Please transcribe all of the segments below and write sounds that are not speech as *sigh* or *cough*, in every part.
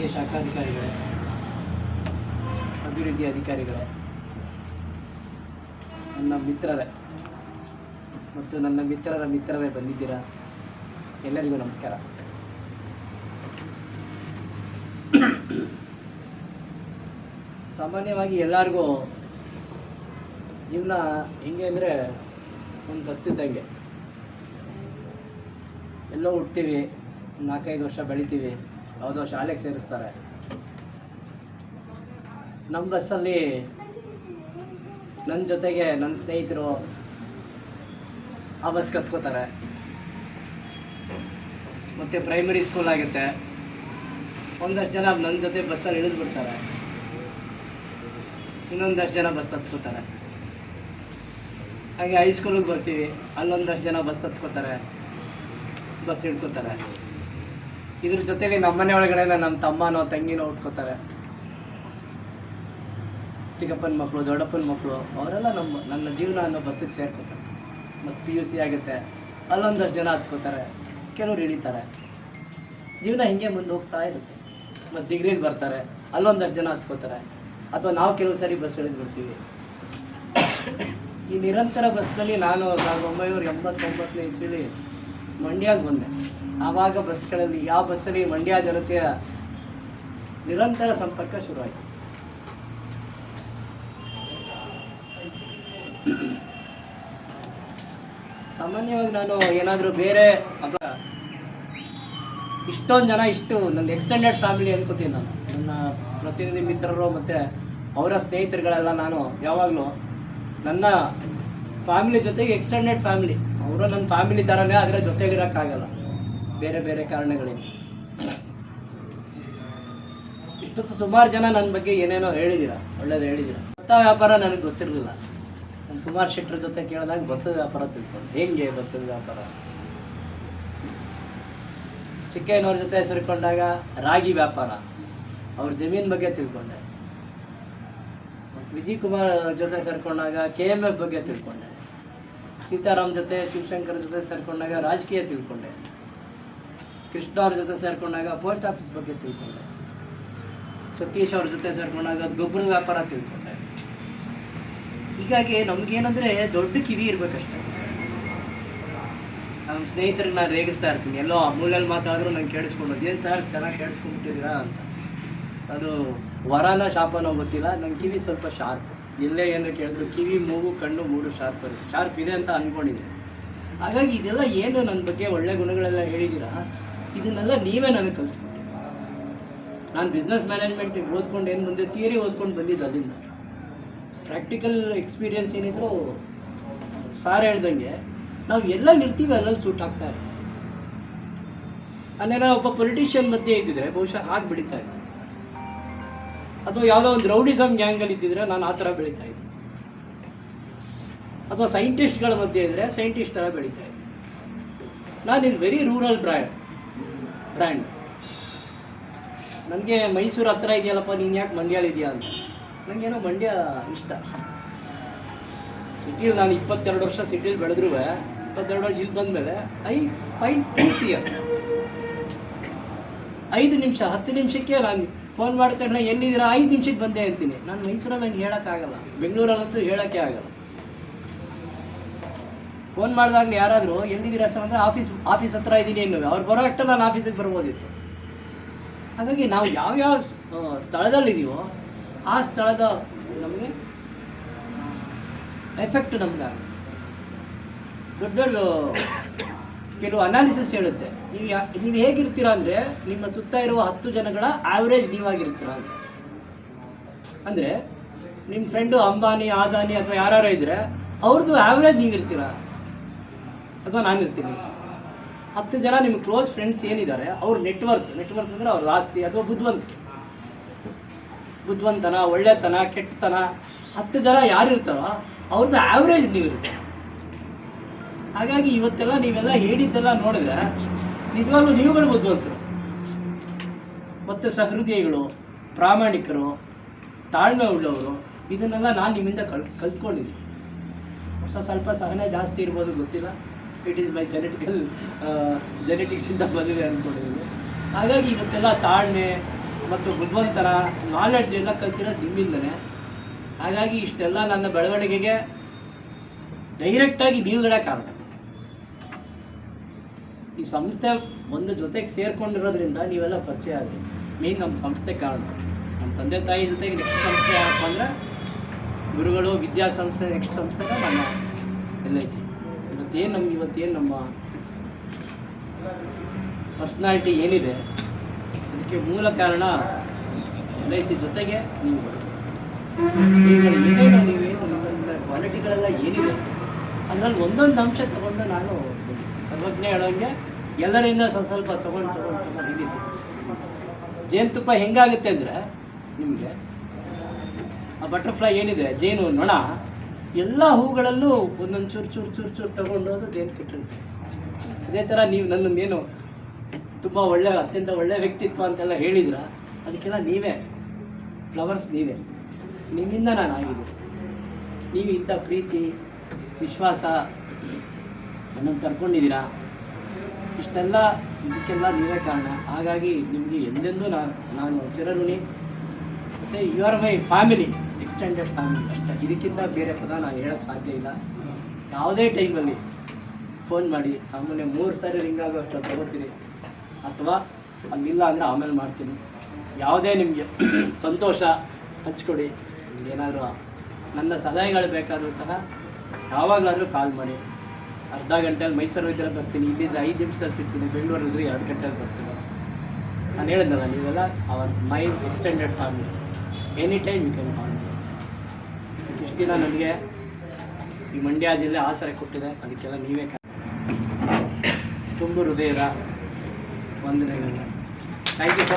ಹಿರಿಯ ಶಾಖಾಧಿಕಾರಿಗಳೇ, ಅಭಿವೃದ್ಧಿ ಅಧಿಕಾರಿಗಳೇ, ನನ್ನ ಮಿತ್ರರೇ ಮತ್ತು ನನ್ನ ಮಿತ್ರರ ಮಿತ್ರರೇ ಬಂದಿದ್ದೀರಾ? ಎಲ್ಲರಿಗೂ ನಮಸ್ಕಾರ. ಸಾಮಾನ್ಯವಾಗಿ ಎಲ್ಲರಿಗೂ ಜೀವನ ಹೆಂಗೆ ಅಂದರೆ ಒಂದು ಬಸ್ ಇದ್ದಂಗೆ ಎಲ್ಲೋ ಹುಟ್ತೀವಿ, ನಾಲ್ಕೈದು ವರ್ಷ ಬೆಳಿತೀವಿ. ಯಾವುದೋ ಶಾಲೆಗೆ ಸೇರಿಸ್ತಾರೆ. ನಮ್ಮ ಬಸ್ಸಲ್ಲಿ ನನ್ನ ಜೊತೆಗೆ ನನ್ನ ಸ್ನೇಹಿತರು ಆ ಬಸ್ ಕತ್ಕೋತಾರೆ ಮತ್ತು ಪ್ರೈಮರಿ ಸ್ಕೂಲ್ ಆಗುತ್ತೆ. ಒಂದಷ್ಟು ಜನ ನನ್ನ ಜೊತೆ ಬಸ್ಸಲ್ಲಿ ಇಳಿದು ಬಿಡ್ತಾರೆ ಇನ್ನೊಂದಷ್ಟು ಜನ ಬಸ್ ಹತ್ಕೋತಾರೆ. ಹಾಗೆ ಹೈಸ್ಕೂಲಿಗೆ ಬರ್ತೀವಿ, ಅಲ್ಲೊಂದಷ್ಟು ಜನ ಬಸ್ ಹತ್ಕೋತಾರೆ, ಬಸ್ ಹಿಡ್ಕೋತಾರೆ. ಇದ್ರ ಜೊತೆಲಿ ನಮ್ಮನೆ ಒಳಗಡೆ ನಮ್ಮ ತಮ್ಮನೋ ತಂಗಿನೋ ಉಟ್ಕೋತಾರೆ. ಚಿಕ್ಕಪ್ಪನ ಮಕ್ಕಳು ದೊಡ್ಡಪ್ಪನ ಮಕ್ಕಳು ಅವರೆಲ್ಲ ನಮ್ಮ, ನನ್ನ ಜೀವನ ಅನ್ನೋ ಬಸ್ಸಿಗೆ ಸೇರ್ಕೋತಾರೆ. ಮತ್ತು ಪಿ ಯು ಸಿ ಆಗುತ್ತೆ. ಅಲ್ಲೊಂದಷ್ಟು ಜನ ಹತ್ಕೋತಾರೆ. ಕೆಲವ್ರು ಹಿಡಿತಾರೆ. ಜೀವನ ಹಿಂಗೆ ಮುಂದೆ ಹೋಗ್ತಾ ಇರುತ್ತೆ ಮತ್ತು ಡಿಗ್ರಿಗೆ ಬರ್ತಾರೆ. ಅಲ್ಲೊಂದಷ್ಟು ಜನ ಹತ್ಕೋತಾರೆ. ಅಥವಾ ನಾವು ಕೆಲವು ಸಾರಿ ಬಸ್ ಹಿಡಿದು ಬರ್ತೀವಿ ಈ ನಿರಂತರ ಬಸ್ನಲ್ಲಿ ನಾನು ಸಾವಿರದ ಒಂಬೈನೂರ ಎಂಬತ್ತೊಂಬತ್ತನೇ ಇಸ್ವಿಲಿ ಮಂಡ್ಯಕ್ಕೆ ಬಂದೆ. ಆವಾಗ ಬಸ್ಗಳಲ್ಲಿ ಯಾವ ಬಸ್ಸಲ್ಲಿ ಮಂಡ್ಯ ಜನತೆಯ ನಿರಂತರ ಸಂಪರ್ಕ ಶುರುವಾಯಿತು. ಸಾಮಾನ್ಯವಾಗಿ ನಾನು ಏನಾದರೂ ಬೇರೆ ಅಥವಾ ಇಷ್ಟೊಂದು ಜನ ಇಷ್ಟು ನನ್ನ ಎಕ್ಸ್ಟೆಂಡೆಡ್ ಫ್ಯಾಮಿಲಿ ಅನ್ಕೋತೀನಿ ನಾನು. ನನ್ನ ಪ್ರತಿನಿಧಿ ಮಿತ್ರರು ಮತ್ತು ಅವರ ಸ್ನೇಹಿತರುಗಳೆಲ್ಲ ನಾನು ಯಾವಾಗಲೂ ನನ್ನ ಫ್ಯಾಮಿಲಿ ಜೊತೆಗೆ ಎಕ್ಸ್ಟೆಂಡೆಡ್ ಫ್ಯಾಮಿಲಿ ಅವರು ನನ್ನ ಫ್ಯಾಮಿಲಿ ಥರನೇ ಅದರ ಜೊತೆಗಿರೋಕ್ಕಾಗಲ್ಲ. ಬೇರೆ ಬೇರೆ ಕಾರಣಗಳಿಂದ. ಇಷ್ಟೊತ್ತು ಸುಮಾರು ಜನ ನನ್ನ ಬಗ್ಗೆ ಏನೇನೋ ಹೇಳಿದ್ದೀರ ಒಳ್ಳೇದು ಹೇಳಿದ್ದೀರ ಭತ್ತ ವ್ಯಾಪಾರ ನನಗೆ ಗೊತ್ತಿರಲಿಲ್ಲ. ನಾನು ಕುಮಾರ್ ಶೆಟ್ಟರ್ ಜೊತೆ ಕೇಳಿದಾಗ ಭತ್ತದ ವ್ಯಾಪಾರ ತಿಳ್ಕೊಂಡು. ಹೆಂಗೆ ಭತ್ತದ ವ್ಯಾಪಾರ? ಚಿಕ್ಕಯ್ಯನವ್ರ ಜೊತೆ ಸೇರಿಕೊಂಡಾಗ ರಾಗಿ ವ್ಯಾಪಾರ. ಅವ್ರ ಜಮೀನ್ ಬಗ್ಗೆ ತಿಳ್ಕೊಂಡೆ. ವಿಜಯ್ ಕುಮಾರ್ ಜೊತೆ ಸೇರಿಕೊಂಡಾಗ ಕೆ ಎಂ ಎಫ್ ಬಗ್ಗೆ ತಿಳ್ಕೊಂಡೆ. ಸೀತಾರಾಮ್ ಜೊತೆ, ಶಿವಶಂಕರ್ ಜೊತೆ ಸೇರಿಕೊಂಡಾಗ ರಾಜಕೀಯ ತಿಳ್ಕೊಂಡೆ. ಕೃಷ್ಣ ಅವ್ರ ಜೊತೆ ಸೇರಿಕೊಂಡಾಗ ಪೋಸ್ಟ್ ಆಫೀಸ್ ಬಗ್ಗೆ ತಿಳ್ಕೊಂಡೆ. ಸತೀಶ್ ಅವ್ರ ಜೊತೆ ಸೇರಿಕೊಂಡಾಗ ಗೊಬ್ಬರ ವ್ಯಾಪಾರ ತಿಳ್ಕೊಂಡೆ. ಹೀಗಾಗಿ ನಮಗೇನಂದ್ರೆ ದೊಡ್ಡ ಕಿವಿ ಇರಬೇಕಷ್ಟೆ. ನಮ್ಮ ಸ್ನೇಹಿತರಿಗೆ ನಾನು ರೇಗಿಸ್ತಾ ಇರ್ತೀನಿ. ಎಲ್ಲೋ ಅಮೂಲ್ಯಲ್ಲಿ ಮಾತಾದರೂ ನಂಗೆ ಕೇಳಿಸ್ಕೊಂಡು ಏನು ಸರ್ ಚೆನ್ನಾಗಿ ಕೇಳಿಸ್ಕೊಂಡ್ಬಿಟ್ಟಿದ್ದೀರಾ ಅಂತ. ಅದು ವರನ ಶಾಪನೋ ಗೊತ್ತಿಲ್ಲ. ನನ್ನ ಕಿವಿ ಸ್ವಲ್ಪ ಶಾರ್ಪ್ ಎಲ್ಲೇ ಏನು ಕೇಳಿದ್ರು, ಕಿವಿ, ಮೂಗು, ಕಣ್ಣು ಮೂರು ಶಾರ್ಪ್ ಶಾರ್ಪ್ ಇದೆ ಅಂತ ಅಂದ್ಕೊಂಡಿದ್ದೆ ಹಾಗಾಗಿ ಇದೆಲ್ಲ ಏನು ನನ್ನ ಬಗ್ಗೆ ಒಳ್ಳೆ ಗುಣಗಳೆಲ್ಲ ಹೇಳಿದ್ದೀರಾ? ಇದನ್ನೆಲ್ಲ ನೀವೇ ನನಗೆ ಕಲಿಸ್ಕೊಟ್ಟಿ ನಾನು ಬಿಸ್ನೆಸ್ ಮ್ಯಾನೇಜ್ಮೆಂಟ್ ಓದ್ಕೊಂಡು ಏನು ಮುಂದೆ ಥಿಯರಿ ಓದ್ಕೊಂಡು ಬಂದಿದ್ದು ಅಲ್ಲಿಂದ. ಪ್ರಾಕ್ಟಿಕಲ್ ಎಕ್ಸ್ಪೀರಿಯನ್ಸ್ ಏನಿದ್ರು ಸಾರ್ ಹೇಳ್ದಂಗೆ, ನಾವು ಎಲ್ಲ ಇರ್ತೀವಿ ಅಲ್ಲಲ್ಲಿ ಸೂಟ್ ಆಗ್ತಾ ಇರುತ್ತೆ. ಅಲ್ಲೇನೋ ಒಬ್ಬ ಪೊಲಿಟಿಷಿಯನ್ ಮಧ್ಯೆ ಇದ್ದಿದ್ರೆ ಬಹುಶಃ ಬೆಳೀತಾ ಇದ್ದೆ ಅಥವಾ ಯಾವುದೋ ಒಂದು ರೌಡಿಸಮ್ ಗ್ಯಾಂಗಲ್ಲಿ ಇದ್ದಿದ್ರೆ ನಾನು ಆ ಥರ ಬೆಳೀತಾ ಇದ್ದೆ. ಅಥವಾ ಸೈಂಟಿಸ್ಟ್ಗಳ ಮಧ್ಯೆ ಇದ್ದರೆ ಸೈಂಟಿಸ್ಟ್ ಥರ ಬೆಳೀತಾ ಇದ್ದೆ. ನಾನು ಇಲ್ಲಿ ವೆರಿ ರೂರಲ್ ಬ್ರ್ಯಾಂಡ್ ಬ್ರ್ಯಾಂಡ್ ನನಗೆ ಮೈಸೂರು ಹತ್ರ ಇದೆಯಲ್ಲಪ್ಪ, ನೀನು ಯಾಕೆ ಮಂಡ್ಯಲಿದೆಯಾ ಅಂತ. ನನಗೇನೋ ಮಂಡ್ಯ ಇಷ್ಟ. ಸಿಟಿಲಿ ನಾನು ಇಪ್ಪತ್ತೆರಡು ವರ್ಷ ಸಿಟಿಲಿ ಬೆಳೆದ್ರೂ ಇಪ್ಪತ್ತೆರಡು ವರ್ಷ ಇಲ್ಲಿ ಬಂದಮೇಲೆ ಐ ಫೈನ್ ಈಸಿಯರ್ ಐದು ನಿಮಿಷ, ಹತ್ತು ನಿಮಿಷಕ್ಕೆ ನಾನು ಫೋನ್ ಮಾಡಿದ ತಕ್ಷಣ ಎಲ್ಲಿದ್ದೀರಾ? ಐದು ನಿಮಿಷಕ್ಕೆ ಬಂದೆ ಅಂತೀನಿ. ನಾನು ಮೈಸೂರಲ್ಲಿ ನಂಗೆ ಹೇಳೋಕ್ಕಾಗಲ್ಲ. ಬೆಂಗಳೂರಲ್ಲಂತೂ ಹೇಳೋಕ್ಕೆ ಆಗಲ್ಲ ಫೋನ್ ಮಾಡಿದಾಗಲೂ ಯಾರಾದರೂ, ಎಲ್ಲಿದ್ದೀರಾ ಸರ್? ಅಂದರೆ ಆಫೀಸ್ ಆಫೀಸ್ ಹತ್ರ ಇದ್ದೀನಿ ಎನ್ನುವೆ ಅವ್ರು ಬರೋ ಅಷ್ಟು ನಾನು ಆಫೀಸಿಗೆ ಬರ್ಬೋದಿತ್ತು. ಹಾಗಾಗಿ ನಾವು ಯಾವ್ಯಾವ ಸ್ಥಳದಲ್ಲಿದ್ದೀವೋ, ಆ ಸ್ಥಳದ ನಮಗೆ ಎಫೆಕ್ಟ್ ನಮ್ಗೆ ದೊಡ್ಡ ದೊಡ್ಡ ಕೆಲವು ಅನಾಲಿಸಿಸ್ ಹೇಳುತ್ತೆ. ನೀವು ನೀವು ಹೇಗಿರ್ತೀರಾ ಅಂದರೆ ನಿಮ್ಮ ಸುತ್ತ ಇರುವ ಹತ್ತು ಜನಗಳ ಆವ್ರೇಜ್ ನೀವಾಗಿರ್ತೀರ ಅಂತ. ಅಂದರೆ ನಿಮ್ಮ ಫ್ರೆಂಡು ಅಂಬಾನಿ ಆದಾನಿ ಅಥವಾ ಯಾರು ಇದ್ದರೆ ಅವ್ರದ್ದು ಆವ್ರೇಜ್ ನೀವು ಇರ್ತೀರಾ ಅಥವಾ ನಾನು ಇರ್ತೀನಿ ಹತ್ತು ಜನ ನಿಮ್ಮ ಕ್ಲೋಸ್ ಫ್ರೆಂಡ್ಸ್ ಏನಿದ್ದಾರೆ, ಅವ್ರ ನೆಟ್ವರ್ಕ್ ನೆಟ್ವರ್ಕ್ ಅಂದರೆ ಅವ್ರ ಆಸ್ತಿ ಅಥವಾ ಬುದ್ಧಿವಂತ ಬುದ್ಧಿವಂತನ, ಒಳ್ಳೆತನ, ಕೆಟ್ಟತನ, ಹತ್ತು ಜನ ಯಾರು ಇರ್ತಾರೋ ಅವ್ರದ್ದು ನೀವು ಇರುತ್ತೆ ಹಾಗಾಗಿ ಇವತ್ತೆಲ್ಲ ನೀವೆಲ್ಲ ಹೇಳಿದ್ದೆಲ್ಲ ನೋಡಿದ್ರೆ ನಿಜವಾಗ್ಲೂ ನೀವುಗಳು ಬುದ್ಧಿವಂತರು. ಮತ್ತು ಸಹೃದಯಿಗಳು, ಪ್ರಾಮಾಣಿಕರು ತಾಳ್ಮೆ ಉಳ್ಳವರು ಇದನ್ನೆಲ್ಲ ನಾನು ನಿಮ್ಮಿಂದ ಕಲ್ ಕಲ್ತ್ಕೊಂಡಿದ್ದೀನಿ. ಹೊಸ ಸ್ವಲ್ಪ ಸಹನೆ ಜಾಸ್ತಿ ಇರ್ಬೋದು, ಗೊತ್ತಿಲ್ಲ. ಇಟ್ ಈಸ್ ಮೈ ಜೆನೆಟಿಕಲ್ ಜೆನೆಟಿಕ್ಸಿಂದ ಬಂದಿದೆ ಅಂದ್ಕೊಂಡಿದ್ದೀನಿ ಹಾಗಾಗಿ ಇವತ್ತೆಲ್ಲ ತಾಳ್ಮೆ ಮತ್ತು ಬುದ್ಧಿವಂತರ ನಾಲೆಡ್ಜ್ ಎಲ್ಲ ಕಲ್ತಿರೋದು ನಿಮ್ಮಿಂದನೇ. ಹಾಗಾಗಿ ಇಷ್ಟೆಲ್ಲ ನನ್ನ ಬೆಳವಣಿಗೆಗೆ ಡೈರೆಕ್ಟಾಗಿ ನೀವುಗಳೇ ಕಾರಣ. ಈ ಸಂಸ್ಥೆ ಒಂದು ಜೊತೆಗೆ ಸೇರ್ಕೊಂಡಿರೋದ್ರಿಂದ ನೀವೆಲ್ಲ ಪರಿಚಯ ಆದ್ರಿ. ಮೇನ್ ನಮ್ಮ ಸಂಸ್ಥೆ ಕಾರಣ. ನಮ್ಮ ತಂದೆ ತಾಯಿ ಜೊತೆಗೆ ನೆಕ್ಸ್ಟ್ ಸಂಸ್ಥೆ ಯಾರಪ್ಪ ಅಂದರೆ ಗುರುಗಳು, ವಿದ್ಯಾಸಂಸ್ಥೆ ನೆಕ್ಸ್ಟ್ ಸಂಸ್ಥೆ ನಮ್ಮ ಎಲ್ ಐ ಸಿ ಇವತ್ತೇನು ನಮ್ಗೆ ಇವತ್ತೇನು ನಮ್ಮ ಪರ್ಸ್ನಾಲಿಟಿ ಏನಿದೆ, ಅದಕ್ಕೆ ಮೂಲ ಕಾರಣ ಎಲ್ ಐ ಸಿ ಜೊತೆಗೆ ನೀವು ಏನೇನು ನೀವೇನು ನಿಮ್ಮ ಕ್ವಾಲಿಟಿಗಳೆಲ್ಲ ಏನಿದೆ, ಅದರಲ್ಲಿ ಒಂದೊಂದು ಅಂಶ ತಗೊಂಡು ನಾನು ಸರ್ವಜ್ಞ ಹೇಳೋಂಗೆ ಎಲ್ಲರಿಂದ ಸ್ವಲ್ಪ ಸ್ವಲ್ಪ ತೊಗೊಂಡು ತೊಗೊಂಡು ತೊಗೊಂಡು ಹಿಡಿತು ಜೇನುತುಪ್ಪ ಹೆಂಗಾಗುತ್ತೆ ಅಂದರೆ ನಿಮಗೆ ಆ ಬಟರ್ಫ್ಲೈ ಏನಿದೆ, ಜೇನು, ನೊಣ, ಎಲ್ಲ ಹೂಗಳಲ್ಲೂ ಒಂದೊಂದು ಚೂರು ಚೂರು ಚೂರು ಚೂರು ತೊಗೊಂಡೋದು ಜೇನು ಕೆಟ್ಟಿರುತ್ತೆ. ಅದೇ ಥರ ನೀವು ನನ್ನನ್ನೇನು ತುಂಬ ಒಳ್ಳೆಯ ಅತ್ಯಂತ ಒಳ್ಳೆ ವ್ಯಕ್ತಿತ್ವ ಅಂತೆಲ್ಲ ಹೇಳಿದ್ರ, ಅದಕ್ಕೆಲ್ಲ ನೀವೇ ಫ್ಲವರ್ಸ್ ನೀವೇ. ನಿಮ್ಮಿಂದ ನಾನು ಆಗಿದ್ದೀನಿ. ನೀವು ಇಂಥ ಪ್ರೀತಿ, ವಿಶ್ವಾಸ ನನ್ನನ್ನು ತರ್ಕೊಂಡಿದ್ದೀರಾ? ಇಷ್ಟೆಲ್ಲ, ಇದಕ್ಕೆಲ್ಲ ನೀವೇ ಕಾರಣ. ಹಾಗಾಗಿ ನಿಮಗೆ ಎಂದೆಂದೂ ನಾನು ನಾನು ಚಿರಋಣಿ, ಮತ್ತು you are my family extended family ಅಷ್ಟೇ. ಇದಕ್ಕಿಂತ ಬೇರೆ ಪದ ನಾನು ಹೇಳೋಕ್ಕೆ ಸಾಧ್ಯ ಇಲ್ಲ. ಯಾವುದೇ ಟೈಮಲ್ಲಿ ಫೋನ್ ಮಾಡಿ ಆಮೇಲೆ ಮೂರು ಸಾರಿ ರಿಂಗ್ ಆಗೋ ಅಷ್ಟು ಅಥವಾ ಅಲ್ಲಿಲ್ಲ ಅಂದರೆ ಆಮೇಲೆ ಮಾಡ್ತೀನಿ. ಯಾವುದೇ ನಿಮಗೆ *clears throat* ಸಂತೋಷ, ಹಂಚ್ಕೊಡಿ. ಏನಾದರೂ ನನ್ನ ಸಲಹೆಗಳು ಬೇಕಾದರೂ ಸಹ ಯಾವಾಗಲಾದರೂ ಕಾಲ್ ಮಾಡಿ. ಅರ್ಧ ಗಂಟೆಯಲ್ಲಿ ಮೈಸೂರು ಹೋಗಿದ್ರೆ ಬರ್ತೀನಿ ಇಲ್ಲಿಂದ ಐದು ನಿಮಿಷದಲ್ಲಿ ಸಿಗ್ತೀನಿ ಬೆಂಗಳೂರಲ್ಲಿ ಎರಡು ಗಂಟೆಯಲ್ಲಿ ಬರ್ತೀನಿ. ನಾನು ಹೇಳಿದ್ನಲ್ಲ ನೀವೆಲ್ಲ our my extended family any time you can call ಇಷ್ಟು ದಿನ ನನಗೆ ಈ ಮಂಡ್ಯ ಜಿಲ್ಲೆ ಆಸರೆ ಕೊಟ್ಟಿದೆ, ಅದಕ್ಕೆಲ್ಲ ನೀವೇ. ತುಂಬು ಹೃದಯದ ವಂದನೆಗಳು. ಥ್ಯಾಂಕ್ ಯು ಸೊ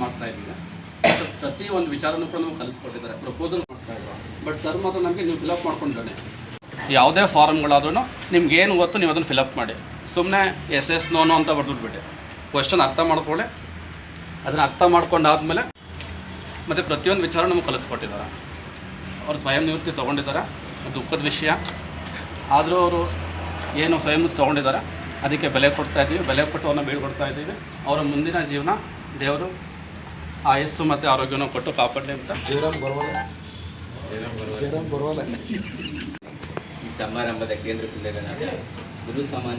ಮಾಡ್ತಾ ಪ್ರತಿ ಒಂದು ವಿಚಾರನೂ ಕೂಡ ನಮ್ಗೆ ಕಲಿಸ್ಕೊಟ್ಟಿದ್ದಾರೆ. ಪ್ರಪೋಸಲ್ ಮಾಡ್ತಾ ಇದ್ರು. ಬಟ್ ಸರ್ ಮಾತ್ರ ನಮಗೆ ನೀವು ಫಿಲಪ್ ಮಾಡ್ಕೊಂಡ್ರೆ ಯಾವುದೇ ಫಾರ್ಮ್ಗಳಾದ್ರೂ ನಿಮ್ಗೆ ಏನು ಗೊತ್ತು, ನೀವು ಅದನ್ನು ಫಿಲಪ್ ಮಾಡಿ. ಸುಮ್ಮನೆ ಎಸ್ ಎಸ್ ನೋನು ಅಂತ ಬರೆದ್ಬಿಟ್ಟೆ ಕ್ವಶನ್ ಅರ್ಥ ಮಾಡ್ಕೊಳ್ಳೆ. ಅದನ್ನು ಅರ್ಥ ಮಾಡ್ಕೊಂಡಾದ್ಮೇಲೆ ಮತ್ತು ಪ್ರತಿಯೊಂದು ವಿಚಾರ ನಮಗೆ ಕಲಿಸ್ಕೊಟ್ಟಿದ್ದಾರೆ. ಅವ್ರು ಸ್ವಯಂ ನಿವೃತ್ತಿ ತೊಗೊಂಡಿದ್ದಾರೆ. ದುಃಖದ ವಿಷಯ. ಆದರೂ ಅವರು ಏನು ಸ್ವಯಂ ನಿವೃತ್ತಿ ತೊಗೊಂಡಿದ್ದಾರೆ. ಅದಕ್ಕೆ ಬೆಲೆ ಕೊಡ್ತಾ ಇದ್ದೀವಿ. ಬೆಲೆ ಕೊಟ್ಟು ಅವನ್ನ ಬೀಳ್ಕೊಡ್ತಾ ಇದ್ದೀವಿ. ಅವರ ಮುಂದಿನ ಜೀವನ ದೇವರು ಆಯಸ್ಸು ಮತ್ತು ಆರೋಗ್ಯನ ಕೊಟ್ಟು ಕಾಪಾಡಲಿ ಅಂತ. ಈ ಸಮಾರಂಭದ ಕೇಂದ್ರ ಗುರು ಸಮಾನ